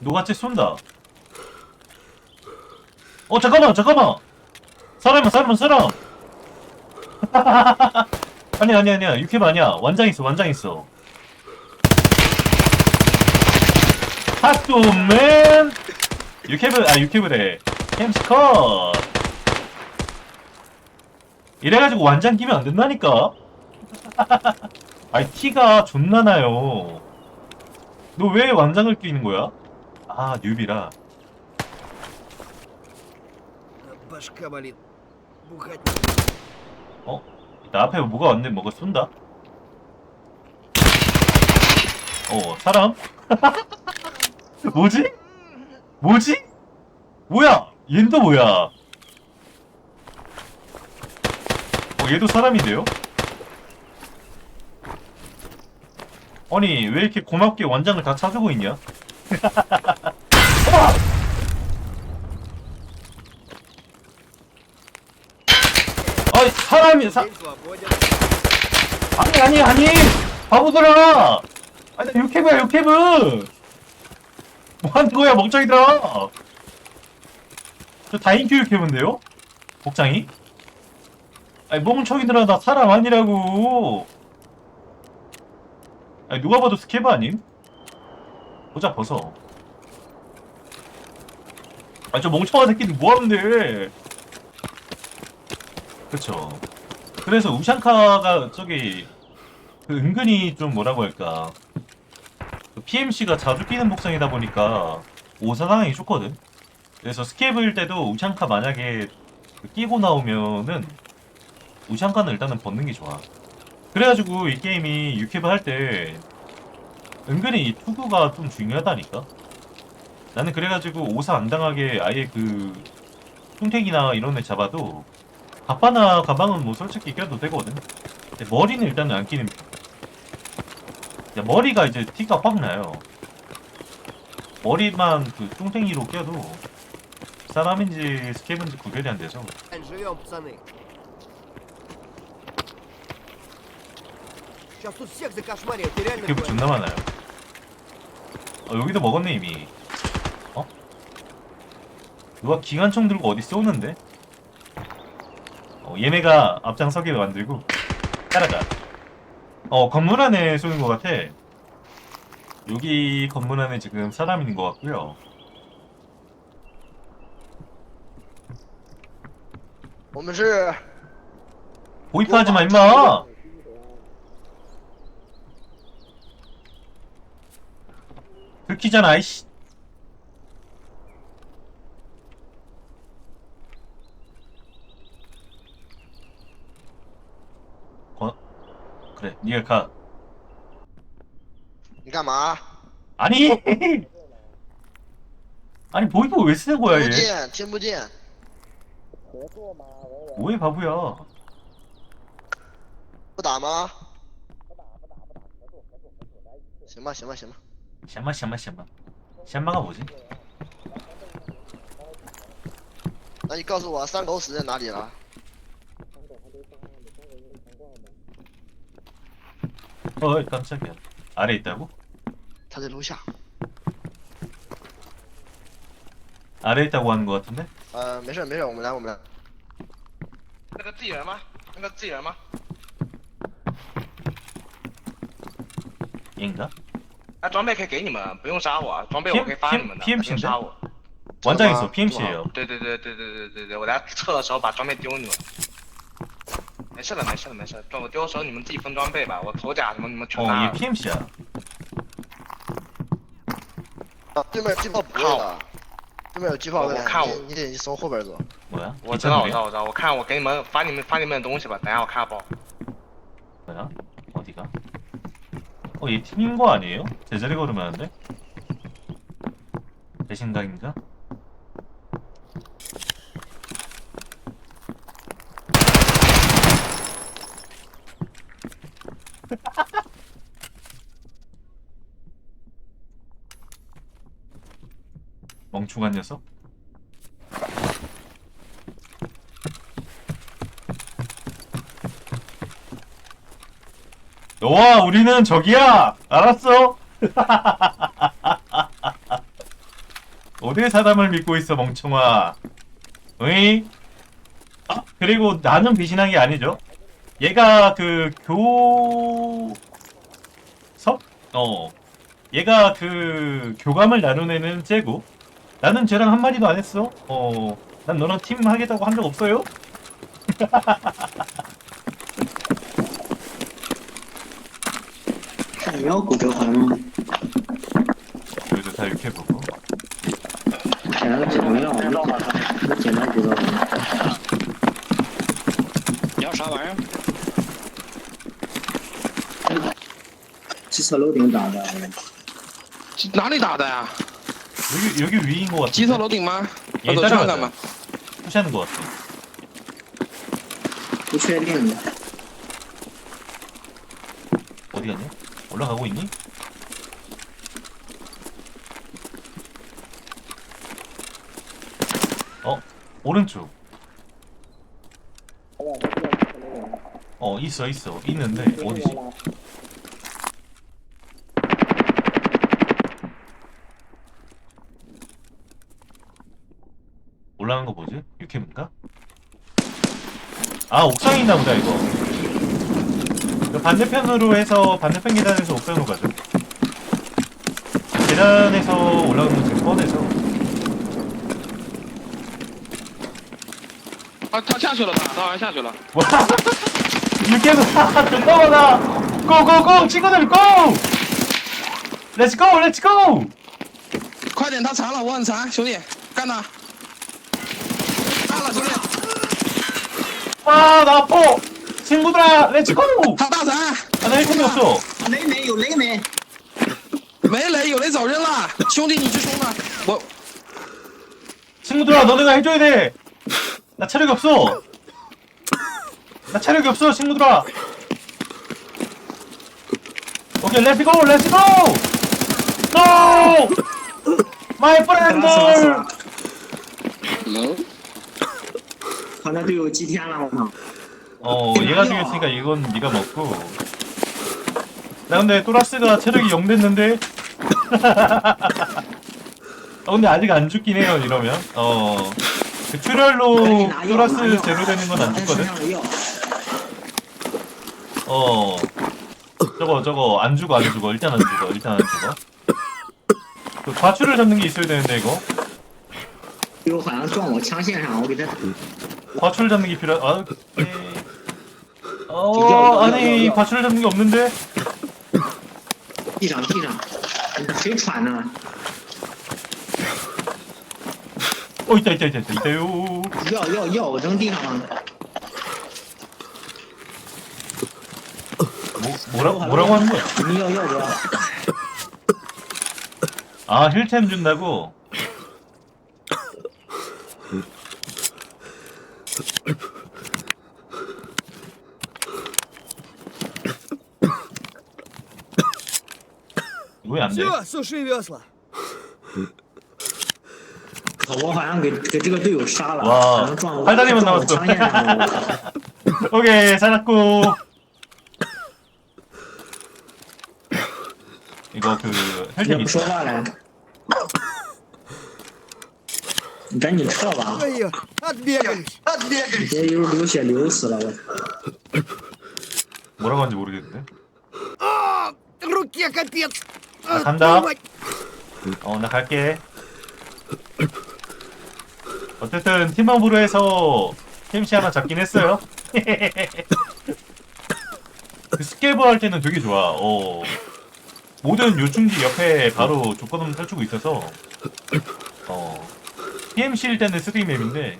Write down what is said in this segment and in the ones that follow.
노가채 쏜다. 어 잠깐만 잠깐만. 사람이야 사람 사람. 아니 아니 아니야 육캡 아니야 완장 있어 완장 있어. 핫도맨 육캡을 아 육캡을해. 캠스컷. 이래가지고 완장 끼면 안 된다니까. 아니 티가 존나 나요. 너 왜 완장을 끼는 거야? 아 뉴비라. Башка болит. Бухать. 어? 나 앞에 뭐가 왔네 뭐가 쏜다? 어 사람? 뭐지? 뭐지? 뭐야? 얜 또 뭐야? 어 얘도 사람인데요? 아니 왜 이렇게 고맙게 완장을 다 차주고 있냐? 사람이 사 아니 아니 아니. 바보들아. 아니 나 요캡이야 요캡은. 뭐하는 거야 멍청이들아. 저 다인큐 요캡인데요? 복장이? 아니 멍청이들아 나 사람 아니라고. 아니 누가 봐도 스케바 아님? 보자 벗어. 아저 멍청한 새끼들 뭐하는데? 그쵸 그래서 우샹카가 저기 그 은근히 좀 뭐라고 할까 그 PMC가 자주 끼는 복상이다 보니까 오사당하기 좋거든. 그래서 스케이블 때도 우샹카 만약에 그 끼고 나오면은 우샹카는 일단은 벗는 게 좋아. 그래가지고 이 게임이 유캐브 할때 은근히 이 투구가 좀 중요하다니까. 나는 그래가지고 오사 안 당하게 아예 그 뚱택이나 이런 애 잡아도 가파나 가방은 뭐 솔직히 껴도 되거든. 근데 머리는 일단은 안 끼는. 야, 머리가 이제 티가 확 나요. 머리만 그 뚱땡이로 껴도 사람인지 스캡인지 구별이 안 돼서. 스캡 뭐 존나 많아요. 어, 여기도 먹었네 이미. 어? 누가 기관총 들고 어디 쏘는데? 어, 얘네가 앞장서게 만들고 따라가. 어 건물 안에 쏘는 것 같아. 여기 건물 안에 지금 사람 있는 것 같고요. 我们是 보이프하지 마 임마. 들키잖아 이씨. 그래 니가 가. 你干嘛？ 아니 아니 보이프 왜 쓰는 거야 听不 얘? 见，听不见。 뭐해 바보야? 不打吗？行吧，行吧，行吧。 샴마 샴마 샴마 샴마가 뭐지? 那你告诉我三狗死在哪里了？ 어 깜짝이야 아래 있다고? 他在楼下。 아래 있다고 하는 것 같은데? 呃，没事没事，我们来我们来。那个自己人吗？那个自己人吗？ 얘인가? 哎，装备可以给你们，不用杀我，装备我可以发你们的， PM 不用杀我。 완장 있어 这个吗 PMC예요 对对对对对对对对，我在撤的时候把装备丢你们。 没事的，没事的，没事的。装我丢的时候你们自己分装备吧，我头甲什么你们全拿 어얘 了。 PMC야 啊，对面机炮不会的，对面有机炮位，我看我你你得从后边走。 뭐야? 我知道，我 기차놀이야? 知道，我知道。我看我给你们发你们发你们的东西吧，等一下我看报。 뭐야? 어디가? 어, 얘 팀인 거 아니에요? 제자리 걸으면 돼? 배신각인가? 멍충한 녀석? 너와 우리는 적이야! 알았어? 어디 사람을 믿고 있어 멍청아 어이? 아 그리고 나는 배신한 게 아니죠 얘가 그 교 섭? 어 얘가 그 교감을 나누는 째고 나는 쟤랑 한마디도 안 했어 어난 너랑 팀 하겠다고 한 적 없어요 你要骨折环吗？ 그래도 다 이렇게 보고 捡了个止痛药，我捡到骨折环。你要啥玩意儿？汽车楼顶打的，哪里打的呀？ 여기 여기 위인 것 같아. 지서 로딩 마. 얘 따라가. 푸시하는 것 같아. 도시해야 되겠네. 어디 갔냐? 올라가고 있니? 어 오른쪽. 어 있어 있어 있는데 어디지? 올라간 거 뭐지? 유캠인가? 아 옥상에 있나 보다 이거 그 반대편으로 해서 반대편 계단에서 옥상으로 가죠 계단에서 올라가는 건 지금 뻔해서 啊，他下去了，他他好像下去了。 와 유캠은 잠깐만아 고고고 친구들 고 렛츠고 렛츠고 快点，他残了，我很残，兄弟，干他！ 와나 아파 친구들아 렛츠고 他大残， 아나 1분이 없어 雷没有雷没？没雷，有雷早扔了，兄弟你去冲吧，我 친구들아 너네가 해줘야 돼나 체력이 없어 나 체력이 없어 친구들아 오케이 렛츠고 렛츠고 고 마이 把他死了死 프렌드 了。 好像队友祭天了，我操！ 어 얘가 죽였으니까 이건 네가 먹고 나 근데 또라스가 체력이 0 됐는데 어 근데 아직 안 죽긴 해요 이러면 어그 출혈로 또라스 제로 되는 건 안 他身 죽거든 上的药， 어 저거 저거 안 죽어 안 죽어 일단 안 죽어 일단 안 죽어 그 과추를 잡는 게 있어야 되는데 이거 队友好像撞我枪线上，我给他 과추를 잡는 게 필요 아 네. 어 아니 과추를 잡는 게 없는데 地上地上，谁喘呢？ 어 있다 있다 있다 있다 있다요 药药药，我扔地上了。 뭐, 뭐라, 뭐라고 하는 거야? 你要要不要？ 아 힐템 준다고? 왜 안 돼? Все, суши весла. 我好像给给这个队友杀了，哇好像撞我팔다리만 撞我 남았어 枪线上了。我靠 오케이 살았고 이거 그 你 헬템 怎么说 있어 话嘞？你赶紧撤吧， Ой, отбегались. 你别流流血流死了我。 뭐라고 하는지 모르겠는데 А, руке капец. 아, 자, 간다. 어, 나 갈게. 어쨌든 팀업으로 해서 캠시 하나 잡긴 했어요. 그 스케이브 할 때는 되게 좋아. 어. 모든 요충지 옆에 바로 조건음 설치고 있어서 어. PMC일 때는 3맵인데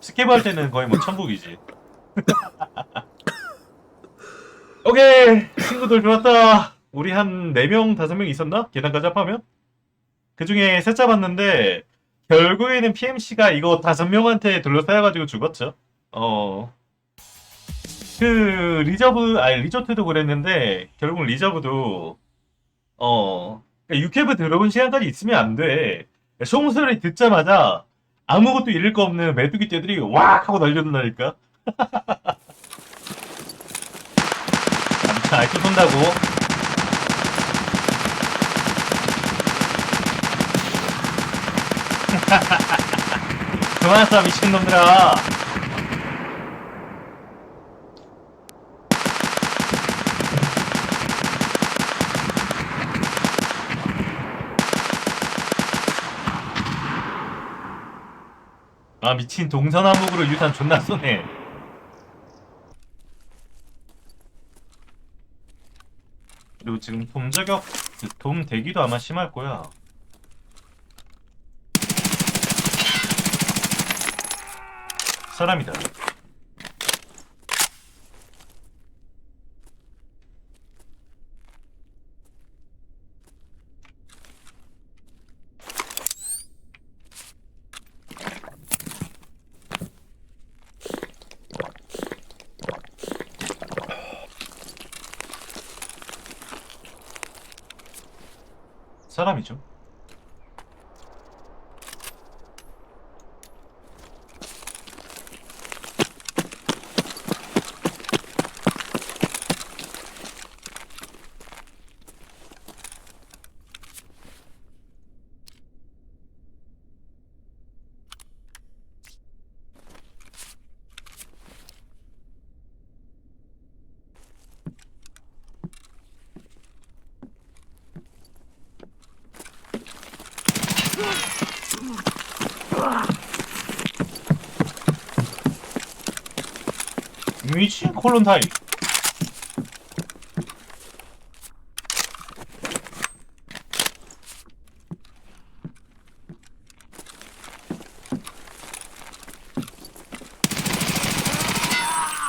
스케이브 할 때는 거의 뭐 천국이지. 오케이 친구들 좋았다. 우리 한 4명 5명 있었나? 계단까지 합하면? 그 중에 셋 잡았는데 결국에는 PMC가 이거 다섯 명한테 둘러싸여가지고 죽었죠. 어. 그 리저브 아니 리조트도 그랬는데 결국 리저브도 어 그러니까 유캐브 들어온 시간까지 있으면 안 돼. 총소리 듣자마자 아무것도 잃을 거 없는 메뚜기 떼들이 왁 하고 날려든다니까. 아무튼 알고 쏜다고. 그만 쏴 미친놈들아. 아 미친 동서남북으로 유탄 존나 쏘네. 그리고 지금 돔 저격 그돔 대기도 아마 심할 거야 사람이다 사람이죠 미친 콜론타임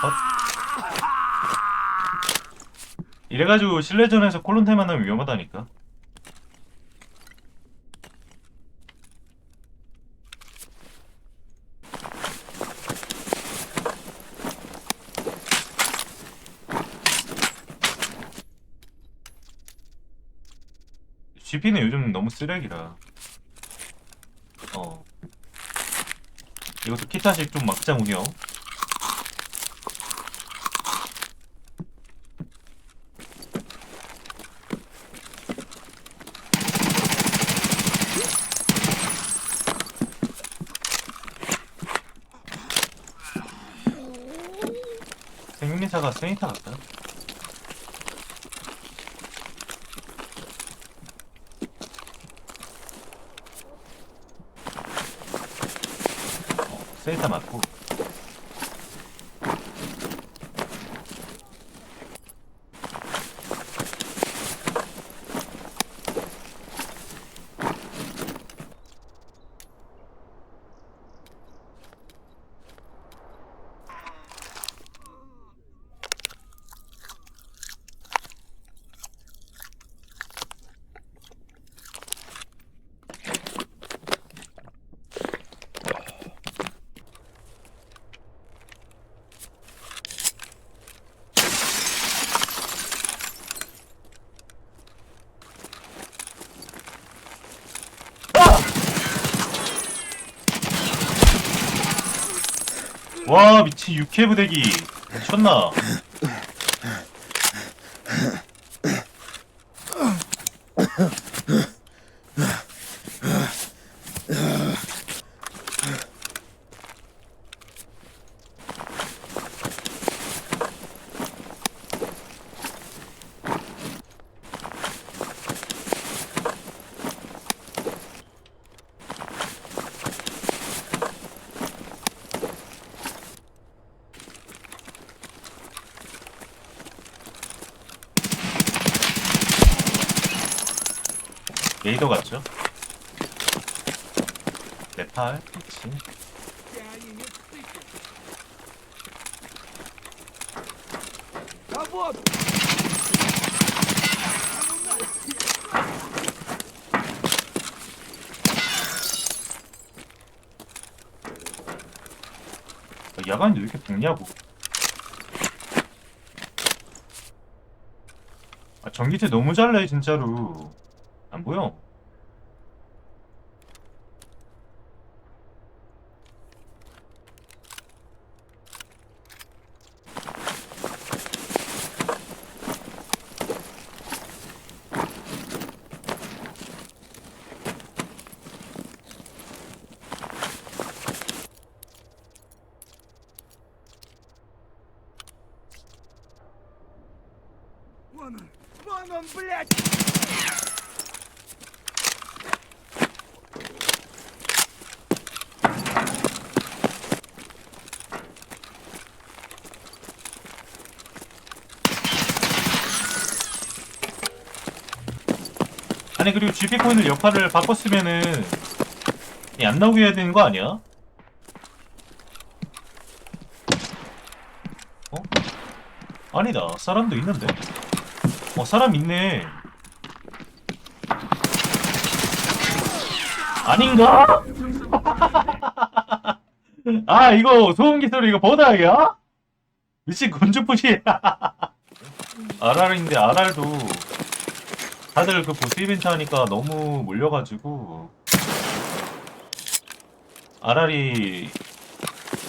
어? 이래가지고 실내전에서 콜론타임 만나면 위험하다니까 GP는 요즘 너무 쓰레기라. 어. 이것도 키타식 좀 막장 운영. 생민사가 세니타 같다. 세이타 맞고 와 미친 육회 부대기. 미쳤나 어디로 갔죠? 네팔? 그치 어, 야간인데 왜 이렇게 붓냐고 아 전기세 너무 잘내 진짜로 안 보여 아니 그리고 GP 코인을 역할을 바꿨으면은 이안 나오게 해야 되는 거 아니야? 어? 아니다 사람도 있는데 어 사람 있네 아닌가? 아 이거 소음기 소리 이거 버다이야? 미친 건조푸시 RR인데 RR도 다들 그 보스 이벤트 하니까 너무 몰려가지고. RR이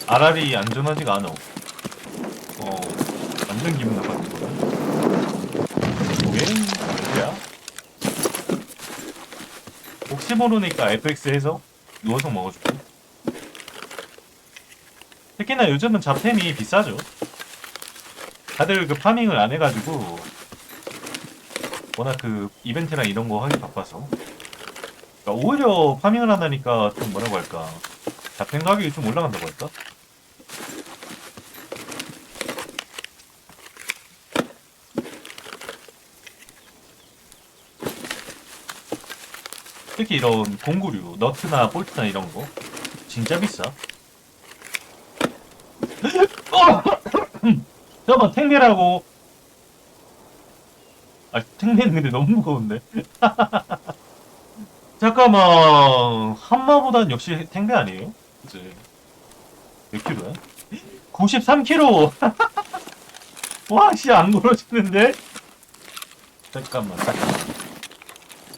RR이 안전하지가 않아. 어 완전 기분 나빠진 거야. 왜? 뭐야? 혹시 모르니까 FX에서 누워서 먹어줄게. 특히나 요즘은 잡템이 비싸죠. 다들 그 파밍을 안 해가지고 워낙 그 이벤트나 이런 거 하기 바빠서 그러니까 오히려 파밍을 안 하니까 좀 뭐라고 할까 잡템 가격이 좀 올라간다고 할까? 특히 이런 공구류, 너트나 볼트나 이런 거 진짜 비싸. 어! 잠깐만 탱배라고. 아 탱배는 근데 너무 무거운데. 잠깐만 한마보단 역시 탱배 아니에요? 그치? 몇 킬로야? 93킬로. 와, 씨, 안 걸어지는데? 잠깐만, 잠깐만.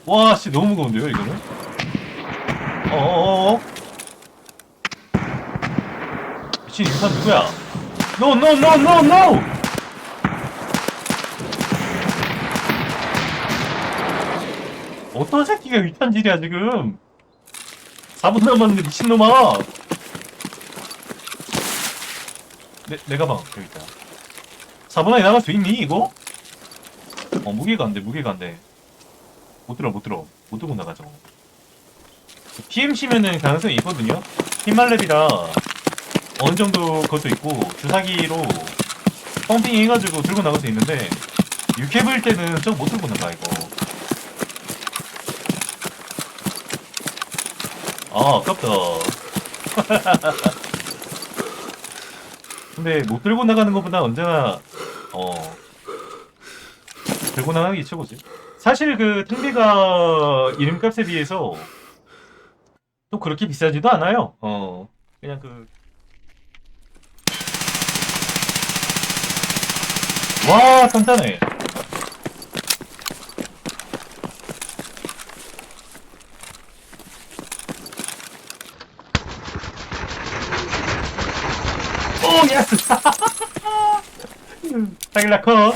와, 씨, 너무 무거운데요, 이거는? 어어어어. 미친, 이 사람 누구야? No, no, no, no, no! 어떤 새끼가 위탄질이야, 지금? 4분 남았는데, 미친놈아! 내, 내 가방, 여기 있다. 4분 안에 나갈 수 있니, 이거? 어, 무게가 안 돼, 무게가 안 돼. 못 들어, 못 들어. 못 들고 나가죠. PMC면은 가능성이 있거든요? 흰말렙이라 어느 정도 그것도 있고, 주사기로 펌핑 해가지고 들고 나갈 수 있는데, 육해부일 때는 저거 못 들고 나가, 이거. 아, 아깝다. 근데 못 들고 나가는 것보다 언제나, 어, 들고 나가는 게 최고지. 사실 그 탱비가 이름값에 비해서 또 그렇게 비싸지도 않아요. 어, 그냥 그. 와, 단단해. 오, 예스! 타길라 컷!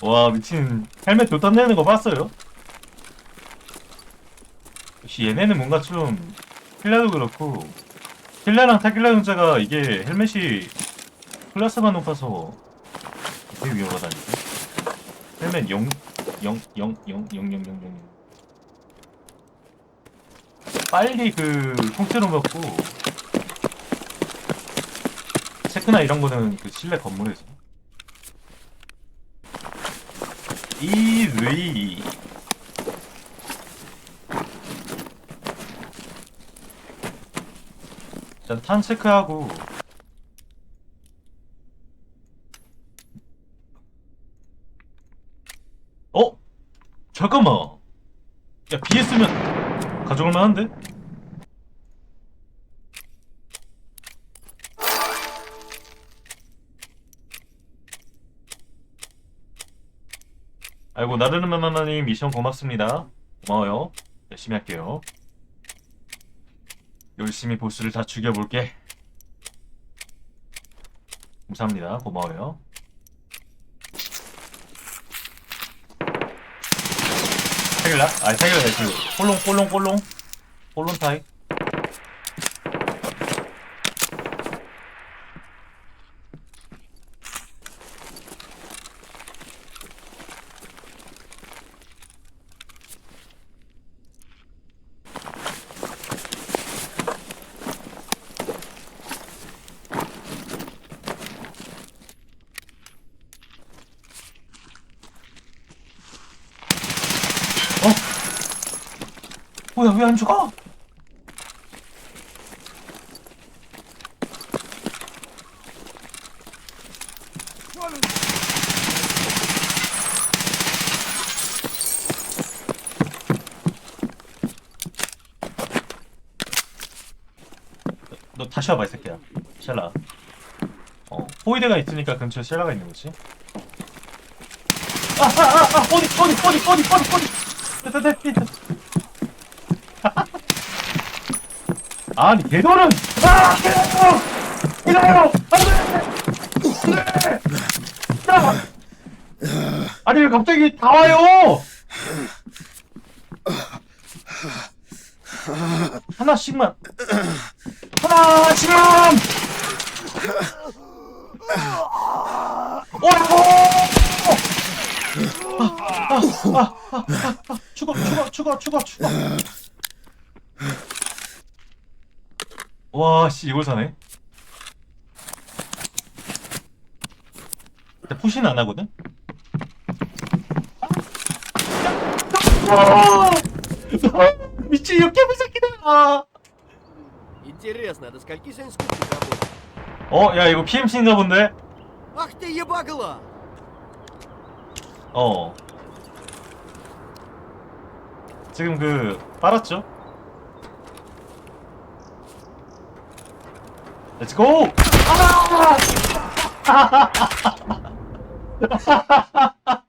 와, 미친. 헬멧 도탄 내는 거 봤어요? 역시 얘네는 뭔가 좀, 킬라도 그렇고, 킬라랑 타길라 형자가 이게 헬멧이 클래스가 높아서 되게 위험하다니까. 헬멧 0, 0, 0, 0, 0, 0, 0, 0, 0. 빨리 그, 통째로 먹고, 체크나 이런 거는 그 실내 건물에서. 이리. 일단 탄 체크하고. 어? 잠깐만. 야, BS면 가져갈 만한데? 아이고 나르르마마님 미션 고맙습니다. 고마워요. 열심히 할게요. 열심히 보스를 다 죽여볼게. 감사합니다. 고마워요. 타길라? 아니 타길라 그 폴롱 폴롱 폴롱 폴롱 타이. 왜 안 죽어? 너 다시 와봐 이 새끼야. 샬라. 어 호이드가 있으니까 근처에 샬라가 있는 거지. 아아아아 어디 어디 어디 어디 어디 어디. 됐다 됐다 됐다 아니 개돌은 아 기다려 기다려 안돼! 아니 왜 갑자기 다 와요 하나씩만 하나씩만 오라고 죽어 죽어 죽어 죽어 죽어 와씨 이걸 사네 근데 푸시는 안 하거든 아! 미친 역겹은 새끼다 아. Интересно, до скольки сегодня скупки работает? 어, 야, 이거 PMC인가 본데? Ах ты ебагала! 어. 지금 그, 빨았죠? 렛츠고! 아!